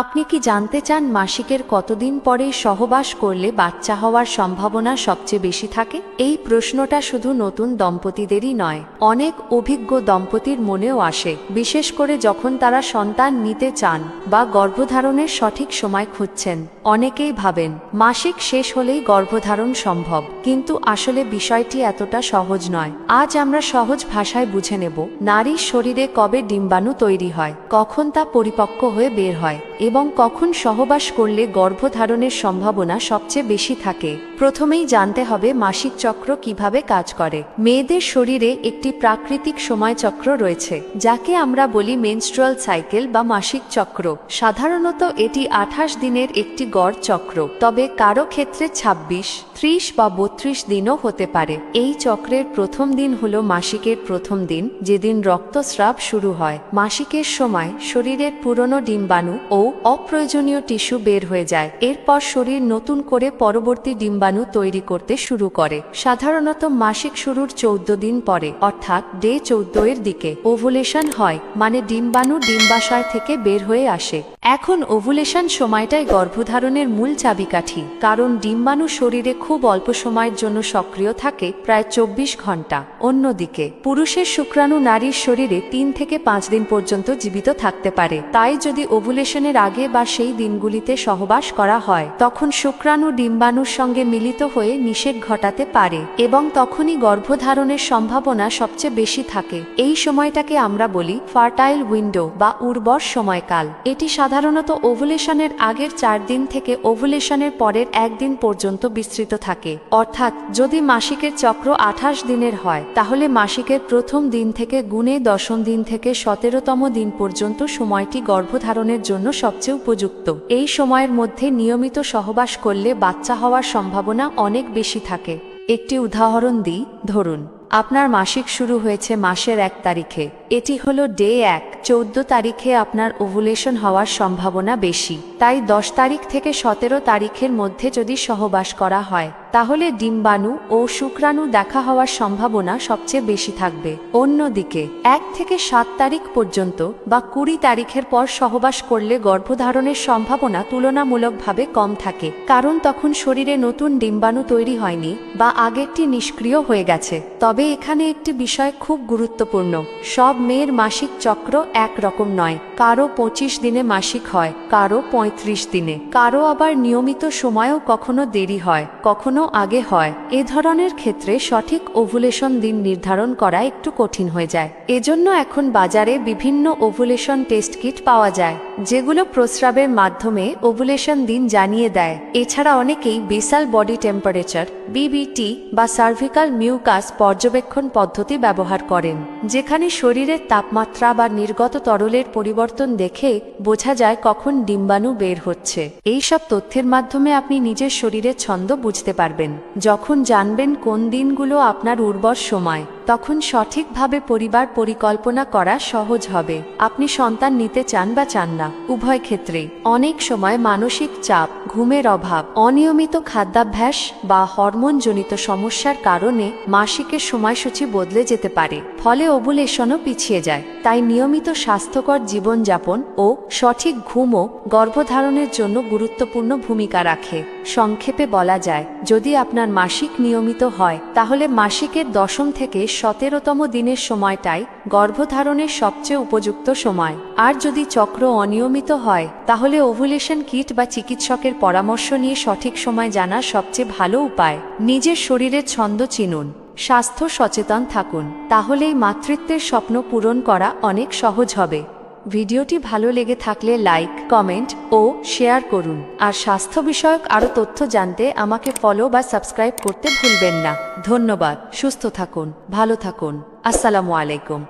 আপনি কি জানতে চান মাসিকের কতদিন পরে সহবাস করলে বাচ্চা হওয়ার সম্ভাবনা সবচেয়ে বেশি থাকে? এই প্রশ্নটা শুধু নতুন দম্পতিদেরই নয়, অনেক অভিজ্ঞ দম্পতির মনেও আসে, বিশেষ করে যখন তারা সন্তান নিতে চান বা গর্ভধারণের সঠিক সময় খুঁজছেন। অনেকেই ভাবেন, মাসিক শেষ হলেই গর্ভধারণ সম্ভব, কিন্তু আসলে বিষয়টি এতটা সহজ নয়। আজ আমরা সহজ ভাষায় বুঝে নেব, নারীর শরীরে কবে ডিম্বাণু তৈরি হয়, কখন তা পরিপক্ক হয়ে বের হয় এবং কখন সহবাস করলে গর্ভধারণের সম্ভাবনা সবচেয়ে বেশি থাকে? প্রথমেই জানতে হবে মাসিক চক্র কীভাবে কাজ করে। মেয়েদের শরীরে একটি প্রাকৃতিক সময় চক্র রয়েছে, যাকে আমরা বলি মেনস্ট্রুয়াল সাইকেল বা মাসিক চক্র। সাধারণত এটি আঠাশ দিনের একটি গড় চক্র, তবে কারও ক্ষেত্রে ২৬ ত্রিশ বা বত্রিশ দিনও হতে পারে। এই চক্রের প্রথম দিন হল মাসিকের প্রথম দিন, যেদিন রক্তস্রাব শুরু হয়। মাসিকের সময় শরীরের পুরনো ডিম্বাণু ও অপ্রয়োজনীয় টিস্যু বের হয়ে যায়। এরপর শরীর নতুন করে পরবর্তী ডিম্বাণু তৈরি করতে শুরু করে। সাধারণত মাসিক শুরুর চৌদ্দ দিন পরে, অর্থাৎ ডে চৌদ্দ এর দিকে। ওভুলেশন হয় মানে ডিম্বাণু ডিম্বাশয় থেকে বের হয়ে আসে। এখন ওভুলেশন সময়টাই গর্ভধারণের মূল চাবিকাঠি, কারণ ডিম্বাণু শরীরে খুব অল্প সময়ের জন্য সক্রিয় থাকে, প্রায় চব্বিশ ঘণ্টা। অন্যদিকে, পুরুষের শুক্রাণু নারীর শরীরে তিন থেকে পাঁচ দিন পর্যন্ত জীবিত থাকতে পারে। তাই যদি ওভুলেশনের আগে বা সেই দিনগুলিতে সহবাস করা হয়, তখন শুক্রাণু ডিম্বাণুর সঙ্গে মিলিত হয়ে নিষেধ ঘটাতে পারে এবং তখনই গর্ভধারণের সম্ভাবনা সবচেয়ে বেশি থাকে। এই সময়টাকে আমরা বলি ফার্টাইল উইন্ডো বা উর্বর সময়কাল। এটি সাধারণত ওভুলেশনের আগের চার দিন থেকে ওভুলেশনের পরের একদিন পর্যন্ত বিস্তৃত থাকে। অর্থাৎ, যদি মাসিকের চক্র আঠাশ দিনের হয়, তাহলে মাসিকের প্রথম দিন থেকে গুণে দশম দিন থেকে সতেরোতম দিন পর্যন্ত সময়টি গর্ভধারণের জন্য সবচেয়ে উপযুক্ত। এই সময়ের মধ্যে নিয়মিত সহবাস করলে বাচ্চা হওয়ার সম্ভাবনা অনেক বেশি থাকে। একটি উদাহরণ দিই, ধরুন আপনার মাসিক শুরু হয়েছে মাসের এক তারিখে। এটি হলো ডে এক। চৌদ্দ তারিখে আপনার ওভুলেশন হওয়ার সম্ভাবনা বেশি। তাই দশ তারিখ থেকে সতেরো তারিখের মধ্যে যদি সহবাস করা হয়। তাহলে ডিম্বাণু ও শুক্রাণু দেখা হওয়ার সম্ভাবনা সবচেয়ে বেশি থাকবে। অন্যদিকে, এক থেকে সাত তারিখ পর্যন্ত বা কুড়ি তারিখের পর সহবাস করলে গর্ভধারণের সম্ভাবনা তুলনামূলকভাবে কম থাকে, কারণ তখন শরীরে নতুন ডিম্বাণু তৈরি হয়নি বা আগেরটি নিষ্ক্রিয় হয়ে গেছে। তবে এখানে একটি বিষয় খুব গুরুত্বপূর্ণ, সব মেয়ের মাসিক চক্র এক রকম নয়, কারও পঁচিশ দিনে মাসিক হয়, কারও পঁয়ত্রিশ দিনে। কারও আবার নিয়মিত সময়ও কখনো দেরি হয়, কখনো আগে হয়। এ ধরনের ক্ষেত্রে সঠিক ওভুলেশন দিন নির্ধারণ করা একটু কঠিন হয়ে যায়। এজন্য এখন বাজারে বিভিন্ন ওভুলেশন টেস্ট কিট পাওয়া যায়। যেগুলো প্রস্রাবের মাধ্যমে ওভুলেশন দিন জানিয়ে দেয়। এছাড়া অনেকেই বেসাল বডি টেম্পারেচার বিবিটি বা সার্ভিকাল মিউকাস পর্যবেক্ষণ পদ্ধতি ব্যবহার করেন, যেখানে শরীরের তাপমাত্রা বা নির্গত তরলের পরিবর্তন দেখে বোঝা যায় কখন ডিম্বাণু বের হচ্ছে। এই সব তথ্যের মাধ্যমে আপনি নিজের শরীরের ছন্দ বুঝতে পারবেন, যখন জানবেন কোন দিনগুলো আপনার উর্বর সময়। তখন সঠিকভাবে পরিবার পরিকল্পনা করা সহজ হবে। আপনি সন্তান নিতে চান বা চান না। উভয় ক্ষেত্রে অনেক সময় মানসিক চাপ ঘুমের অভাব, অনিয়মিত খাদ্যাভ্যাস বা হরমোনজনিত সমস্যার কারণে মাসিকের সময়সূচি বদলে যেতে পারে, ফলে ওভুলেশনও পিছিয়ে যায়। তাই নিয়মিত স্বাস্থ্যকর জীবনযাপন ও সঠিক ঘুমও গর্ভধারণের জন্য গুরুত্বপূর্ণ ভূমিকা রাখে। সংক্ষেপে বলা যায়, যদি আপনার মাসিক নিয়মিত হয়, তাহলে মাসিকের দশম থেকে সতেরোতম দিনের সময়টাই গর্ভধারণের সবচেয়ে উপযুক্ত সময়। আর যদি চক্র অনিয়মিত হয়, তাহলে ওভুলেশন কিট বা চিকিৎসকের পরামর্শ নিয়ে সঠিক সময় জানা সবচেয়ে ভালো উপায়। নিজের শরীরের ছন্দ চিনুন। স্বাস্থ্য সচেতন থাকুন। তাহলেই মাতৃত্বের স্বপ্ন পূরণ করা অনেক সহজ হবে। ভিডিওটি ভালো লেগে থাকলে লাইক, কমেন্ট ও শেয়ার করুন। আর স্বাস্থ্য বিষয়ক আরও তথ্য জানতে আমাকে ফলো বা সাবস্ক্রাইব করতে ভুলবেন না। ধন্যবাদ। সুস্থ থাকুন। ভালো থাকুন। আসসালামু আলাইকুম।